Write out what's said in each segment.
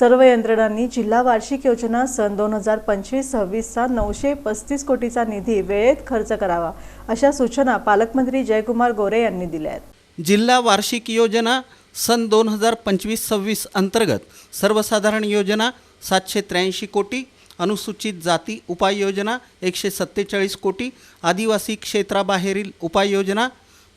सर्व यंत्रणांनी जिल्हा वार्षिक योजना सन दोन हजार पंचवीस सव्वीसचा नऊशे पस्तीस कोटीचा निधी वेळेत खर्च करावा अशा सूचना पालकमंत्री जयकुमार गोरे यांनी दिल्या आहेत. जिल्हा वार्षिक योजना सन दोन हजार पंचवीस सव्वीस अंतर्गत सर्वसाधारण योजना सातशे त्र्याऐंशी कोटी अनुसूचित जाती उपाययोजना एकशे सत्तेचाळीस कोटी आदिवासी क्षेत्राबाहेरील उपाययोजना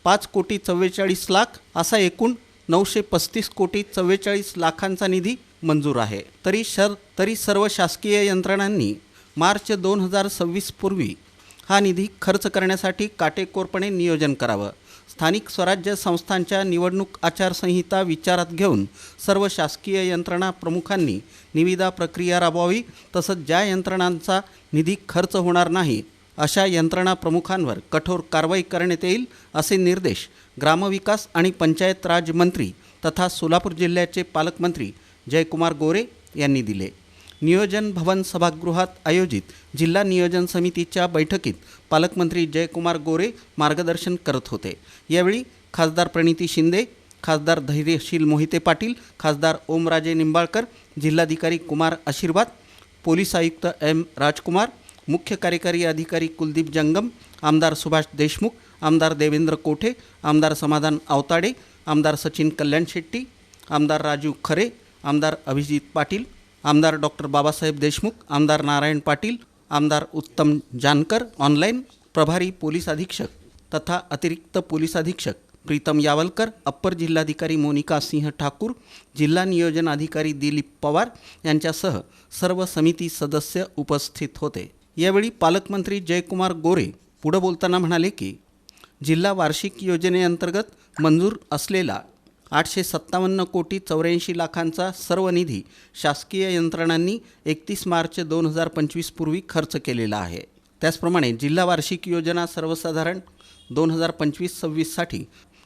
पाच कोटी चव्वेचाळीस लाख असा एकूण नऊशे पस्तीस कोटी चव्वेचाळीस लाखांचा निधी मंजूर आहे. तरी शर तरी सर्व शासकीय यंत्रणांनी मार्च दोन हजार सव्वीस पूर्वी हा निधी खर्च करण्यासाठी काटेकोरपणे नियोजन करावं. स्थानिक स्वराज्य संस्थांच्या निवडणूक आचारसंहिता विचारात घेऊन सर्व शासकीय यंत्रणा प्रमुखांनी निविदा प्रक्रिया राबवावी तसंच ज्या यंत्रणांचा निधी खर्च होणार नाही अशा यंत्रणा प्रमुखांवर कठोर कारवाई करण्यात येईल असे निर्देश ग्रामविकास आणि पंचायत राज मंत्री तथा सोलापूर जिल्ह्याचे पालकमंत्री जयकुमार गोरे यांनी दिले. नियोजन भवन सभागृहात आयोजित जिल्हा नियोजन समितीच्या बैठकीत पालकमंत्री जयकुमार गोरे मार्गदर्शन करत होते. यावेळी खासदार प्रणिती शिंदे खासदार धैर्यशील मोहिते पाटील खासदार ओमराजे निंबाळकर जिल्हाधिकारी कुमार आशीर्वाद पोलीस आयुक्त एम राजकुमार मुख्य कार्यकारी अधिकारी कुलदीप जंगम आमदार सुभाष देशमुख आमदार देवेंद्र कोठे आमदार समाधान आवताडे आमदार सचिन कल्याण शेट्टी आमदार राजू खरे आमदार अभिजित पाटील आमदार डॉक्टर बाबासाहेब देशमुख आमदार नारायण पाटील आमदार उत्तम जानकर ऑनलाईन प्रभारी पोलीस अधीक्षक तथा अतिरिक्त पोलीस अधीक्षक प्रीतम यावलकर अप्पर जिल्हाधिकारी मोनिका सिंह ठाकूर जिल्हा नियोजन अधिकारी दिलीप पवार यांच्यासह सर्व समिती सदस्य उपस्थित होते. यावेळी पालकमंत्री जयकुमार गोरे पुढं बोलताना म्हणाले की जिल्हा वार्षिक योजनेअंतर्गत मंजूर असलेला आठशे सत्तावन्न कोटी चौऱ्याऐंशी लाखांचा सर्व निधी शासकीय यंत्रणांनी एकतीस मार्च दोन हजार पंचवीसपूर्वी खर्च केलेला आहे. त्याचप्रमाणे जिल्हा वार्षिक योजना सर्वसाधारण दोन हजार पंचवीस सव्वीससाठी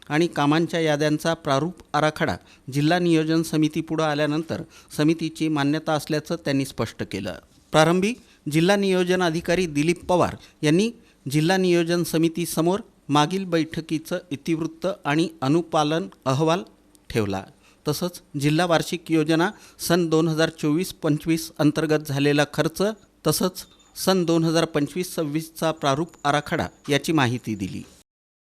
आणि कामांच्या याद्यांचा प्रारूप आराखडा जिल्हा नियोजन समितीपुढं आल्यानंतर समितीची मान्यता असल्याचं त्यांनी स्पष्ट केलं. प्रारंभी जिल्हा नियोजन अधिकारी दिलीप पवार यांनी जिल्हा नियोजन समितीसमोर मागील बैठकीचं इतिवृत्त आणि अनुपालन अहवाल ठेवला. तसंच जिल्हा वार्षिक योजना सन दोन हजार चोवीस पंचवीस अंतर्गत झालेला खर्च तसंच सन दोन हजार पंचवीस सव्वीसचा प्रारूप आराखडा याची माहिती दिली.